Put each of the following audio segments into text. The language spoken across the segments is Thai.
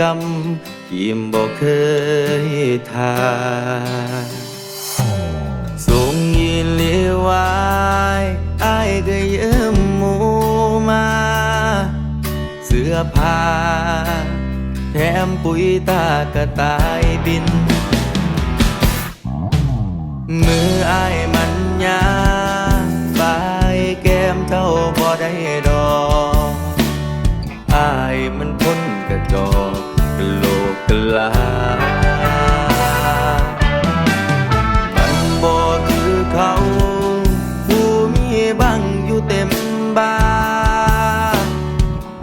จนกำกิมบ่เคยทาส่งยินเลียวไว้อายก็ยืมหมูมา เสื้อผ้า แถมปุ๋ยตากระต่ายบิน มืออายมันยา กโลกกลามันบ่คือเขาผู้มีบังอยู่เต็มบ้าน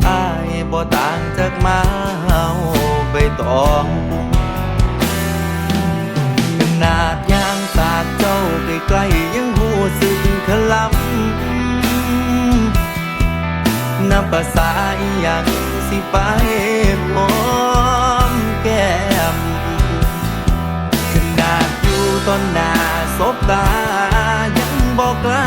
อายบ่ต่างจากมาเฮาใบตองขนาดยางสาดเจ้าใกล้ๆยังหูสึกขลำนับภาษาอหย่างสิไป สบตายังบอกกล้า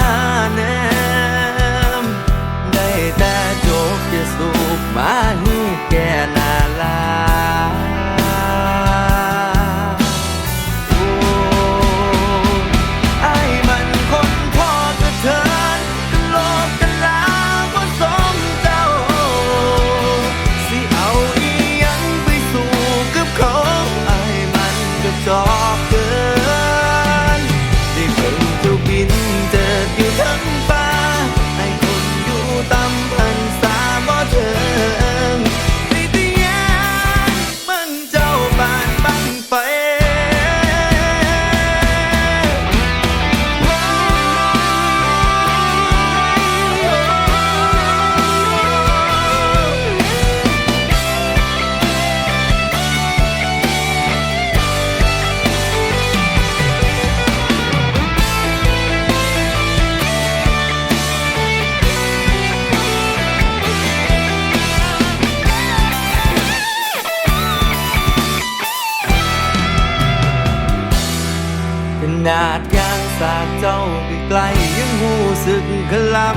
นาดยางสากเจ้าใกลยังหูสึกขลำ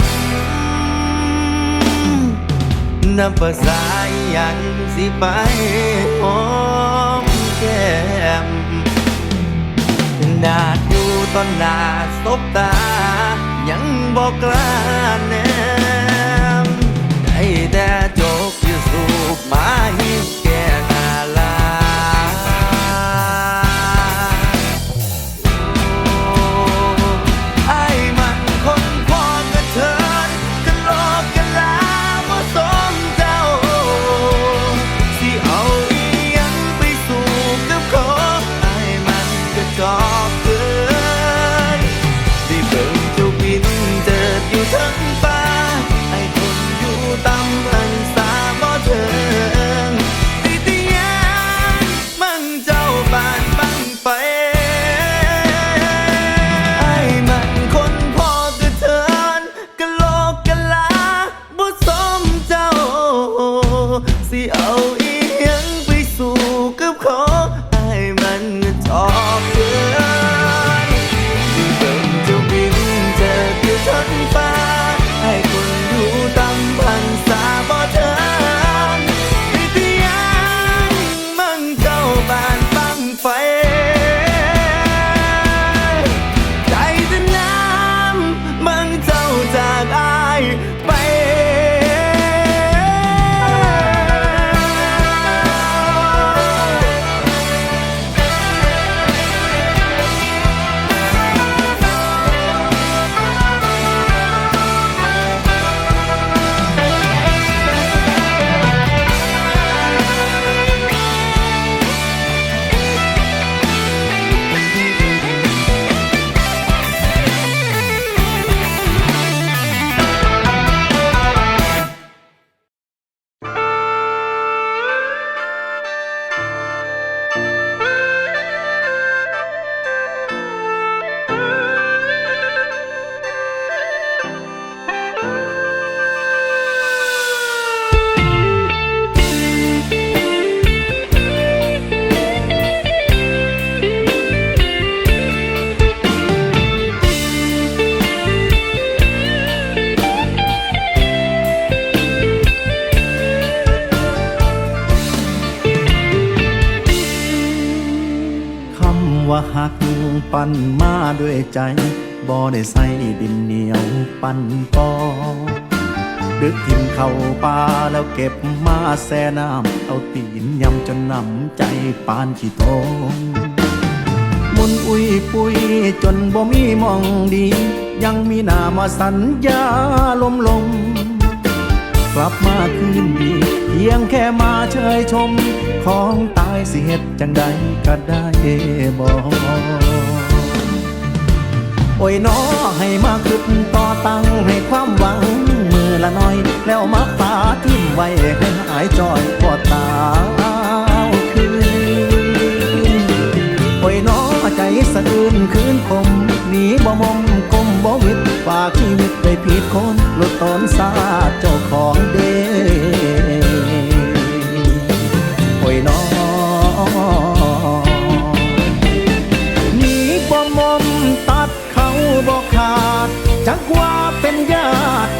นับภาษาย่างสิไปหอมแก้มขนาดอยู่ตอนหน้าสบตา ยังบอกกล้าแนมได้แต่จกอยู่สูบมาห้ নাই าหักปั้นมาด้วยใจบ่ได้ใส่ดินเหนียวปั้นปอดึกทิมเข้าป่าแล้วเก็บมาแซ่น้ำเอาตีนยำจนนำใจปานขี้ทงมุนอุ้ยปุยจนบ่มีมองดี ยังมีหน้ามาสัญญาลมลมกลับมาคืนดี เพียงแค่มาเชยชม ของตายสิเหตุจังใดก็ได้บอกโอ้ยน้อให้มาคึกต่อตั้งให้ความหวังมือละน้อย แล้วมาปาทิ้มไว้ให้หายจอยพอตาคืนโอ้ยน้อใจสะอื้นคืนคมหนีบ่มมกมบ่วิดฝากชีวิตไปผิดคนหลุดตนซาเจ้าของเด้ ยน้อหนีบ่มมตัดเขาบ่ขาดจักว่าเป็นญาติ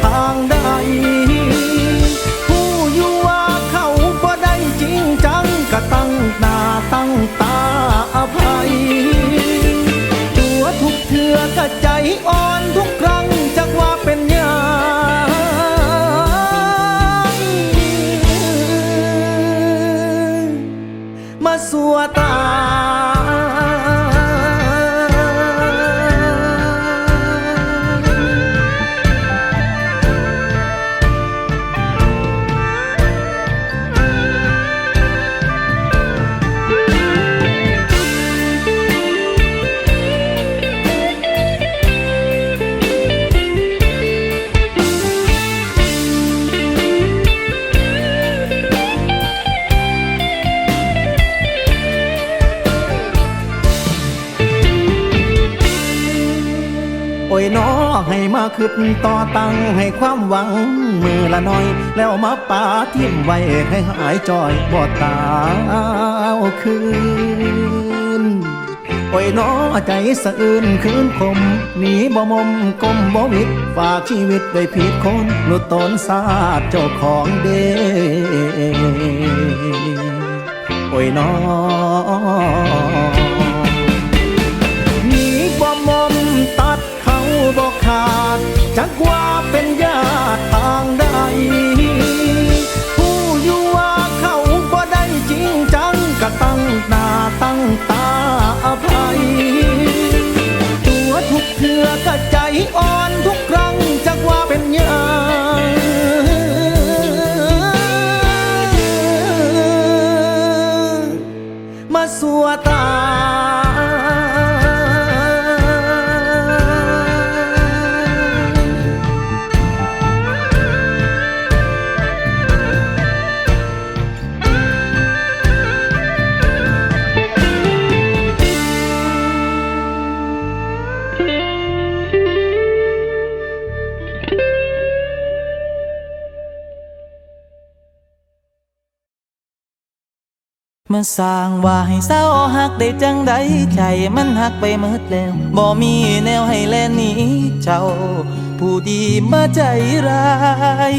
ให้มาขึ้นต่อตั้งให้ความหวังมือละน้อย แล้วมาปาทิ่มไว้ให้หายจอยบ่ตาคืนโอ้ยน้อใจสะอื้นคืนคมหนีบ่มมกลมบ่วิดฝากชีวิตไว้ผิดคนหลุดตนสาดเจ้าของเด้โอ้ยน้อหนีบ่มมตัดเขาบ่ขา จักว่าเป็นญาติทางใด มื่อสร้างว่าให้เศร้าหักได้จังใดใจมันหักไปหมดแล้วบ่มีแนวให้แลนหนีเจ้า ผู้ดีมาใจร้าย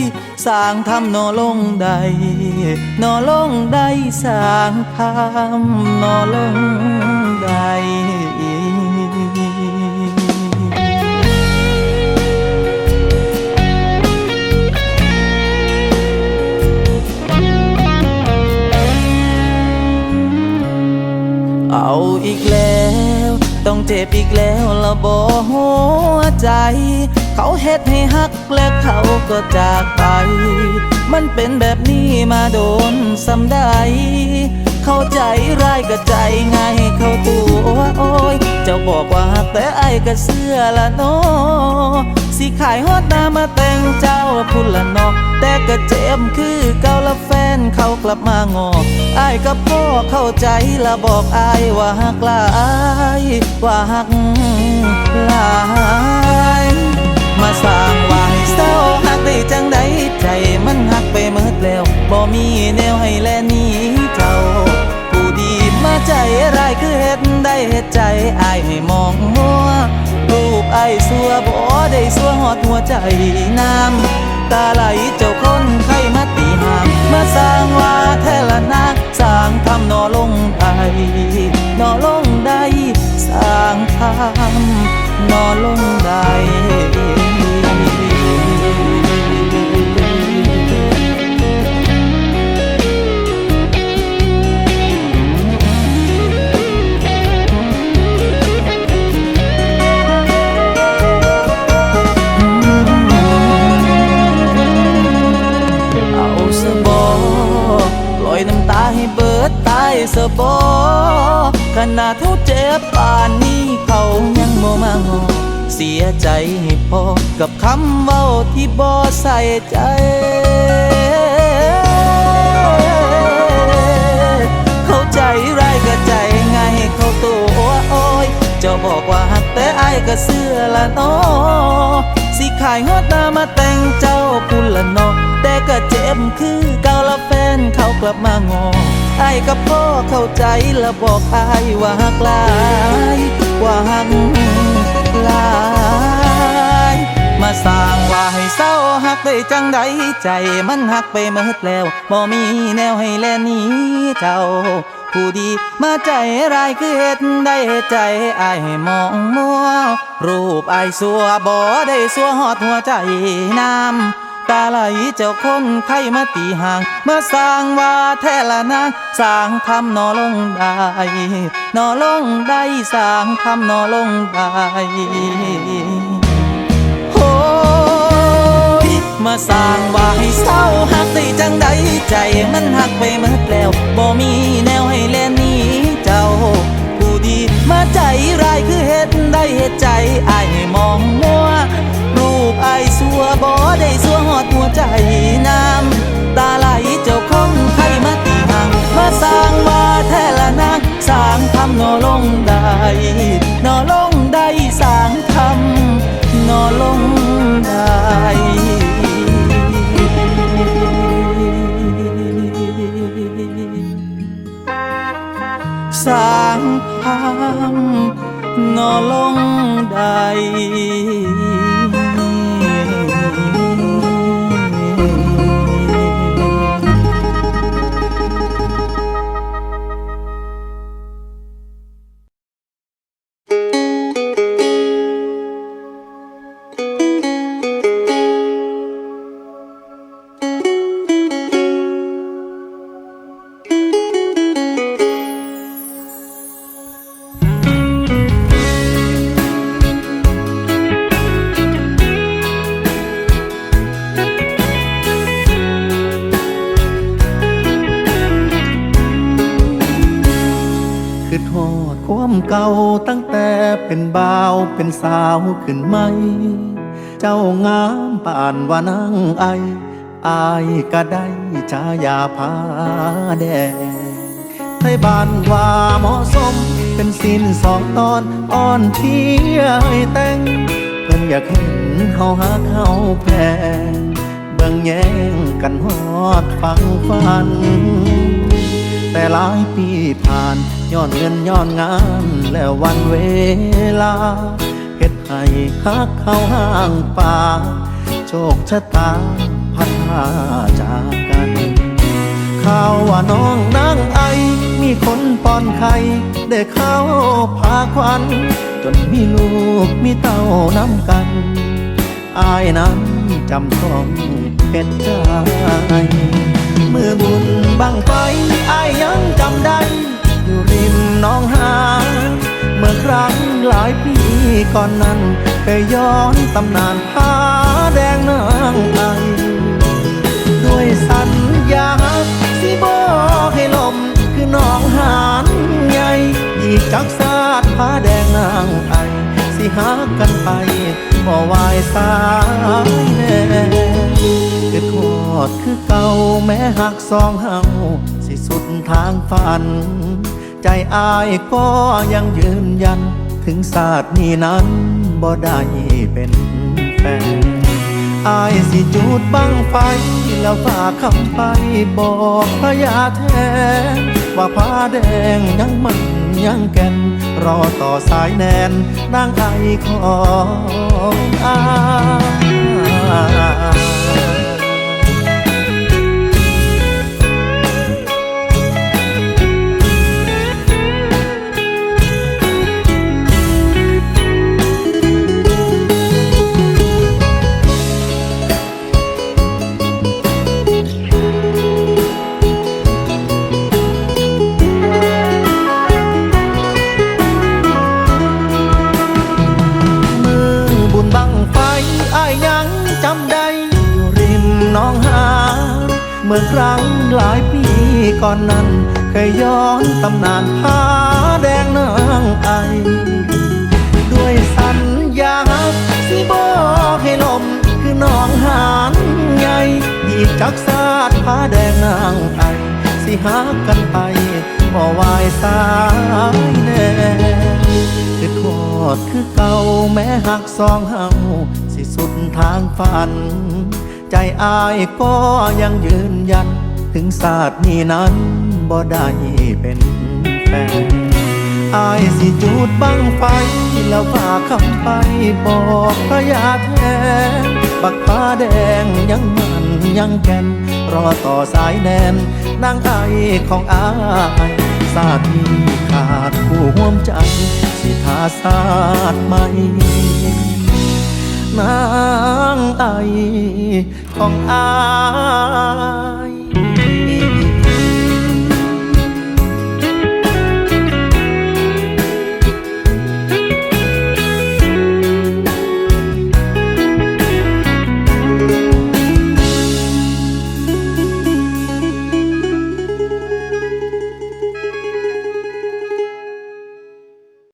สร้างทำนอลงใดนอลงใดสร้างทำนอลงใด อาอีกแล้ว ต้องเจ็บอีกแล้วละบอหัวใจ เขาเฮ็ดให้ฮักและเขาก็จากไป มันเป็นแบบนี้มาโดนสำได้ เข้าใจร้ายก็ใจง่ายเข้าตัวโอ เจ้าบอกว่าฮักแต่ไอ้ก็เสื้อละเนาะสิขายฮอดหน้ามาแต่งเจ้าพุ่นละนาะแต่ก็เจ็บคือเก่าละแฟนเขากลับมางอไอ้กับพ่อเข้าใจละบอกไอายว่าฮักลายว่าฮักลายมาสร้างว่าให้เศร้าหักได้จังใดใจมันหักไปเมิดแล้วบ่มีแนวให้แลนี้เจ้าผู้ดีมาใจร้ายคือ เฮ็ดได้ใจอายให้มองมัวรูปไอ้ายสัวบ่ได้สัวหอดหัวใจน้ำตาไหลเจ้าคนไข้มาตีหาม มาสร้างว่าแทละนะสร้างทำนอลงได้นอลงได้สางทำนอลงได้ สบอขนาดเท่าเจ็บป่านนี้เขายังโมมางอเสียใจให้พอกับคำเว้าที่บ่ใส่ใจเข้าใจร้ายก็ใจง่ายให้เขาตัวอ้ยจ้าบอกว่าหักแต่ไอายก็เสื้อละนอสิขายฮอดหน้ามาแต่งเจ้าพุ่นละนอ แต่ก็เจ็บคือเก่าละแฟนเขากลับมางอไอายกับพ่อเข้าใจและบอกอายว่าหักลายว่าหักลายมาสร้างว่าให้เศร้าหักได้จังใดใจมันหักไปเมิดแล้วบ่มีแนวให้แลนี้เจ้าผู้ดีมาใจร้ายคือเฮ็ดได้ใจอายให้มองมัว รูปอายสัวบ่ได้สัวหอดหัวใจน้ำ ตาไหลเจ้าคนไข้มาตีห่างมาสร้างว่าแท้ละนางสร้างทำนอลงได้นอลงได้สร้างทำนอลงได้โอ้ยมาสร้างว่าให้เศร้าหักได้จังใดใจมันหักไปหมดแล้วบ่มีแนวให้แลหนี้เจ้าผู้ดีมาใจร้ายคือเฮ็ดได้เฮ็ดใจไอ้มองมัว รูปอสัวบ่ได้สัวหอดหัวใจน้ำตาไหลเจ้าคงไข้มาตีห่างมาสร้างว่าแท้ละนางสร้างทำนอลงได้นอลงได้สร้างทำนอลงได้สร้างทำนอลงได้ ตั้งแต่เป็นบ่าวเป็นสาวขึ้นไหม เจ้างามป่านว่านางไอ อายก็ได้ชายาพาแดงไทยบ้านว่าเหมาะสม เป็นสินสองตอนอ่อนเที่ยให้แต่ง เพิ่นอยากเห็นเฮาหักเฮาแพงเบิ่งแย่งกันฮอดฟังฟัน แต่หลายปีผ่านย้อนเงินย้อนงานแล้ววันเวลาเฮ็ดให้คักเข้าห้างป่า โชคชะตาพัดพาจากกันข่าวว่าน้องนางไอ มีคนป้อนไข่ได้เข้าพาควัน จนมีลูกมีเต้าน้ำกัน อายนั้นจำต้องเป็นใจมือบุญบังไฟ ยยังจำได้ อยู่ริมน้องหาเมื่อครั้งหลายปีก่อนนั้นเคยย้อนตำนานผ้าแดงนางไอด้วยสัญญาสิบอกให้ลมคือน้องหานใหญ่ยีกจักสาดผ้าแดงนางไอสิหากันไปบ่วายสายแน่คือทอดคือเก่าแม้หักสองเฮา สุดทางฝัน ใจอายก็ยังยืนยัน ถึงศาสตร์นี้นั้นบ่ได้เป็นแฟนอายสิจูดบังไฟ แล้วฝากคำไปบอกพญาแทน ว่าผ้าแดงยังมันยังแก่น รอต่อสายแนนนางไอของอาย มื่อครั้งหลายปีก่อนนั้น เคยย้อนตำนานผ้าแดงนางไอ ด้วยสัญญาสิบอกให้ลมคือน้องหานใหญ่อีกจักสาดผ้าแดงนางไอ สิหากันไปบ่วายสายแน่คือทอดคือเก่าแม้หักสองเฮาสิสุดทางฝัน ใจอายก็ยังยืนยัน ถึงศาสตร์นี้นั้นบ่ได้เป็นแฟนอายสิจูดบังไฟ แล้วฝากคำไปบอกพระยาแทนบักฟ้าแดงยังมันยังแก่น รอต่อสายแนนนางไอของอายศาสตร์นี้ขาดผู้ห่วมใจ สิทาศาสตร์ใหม่ นางไอของอาย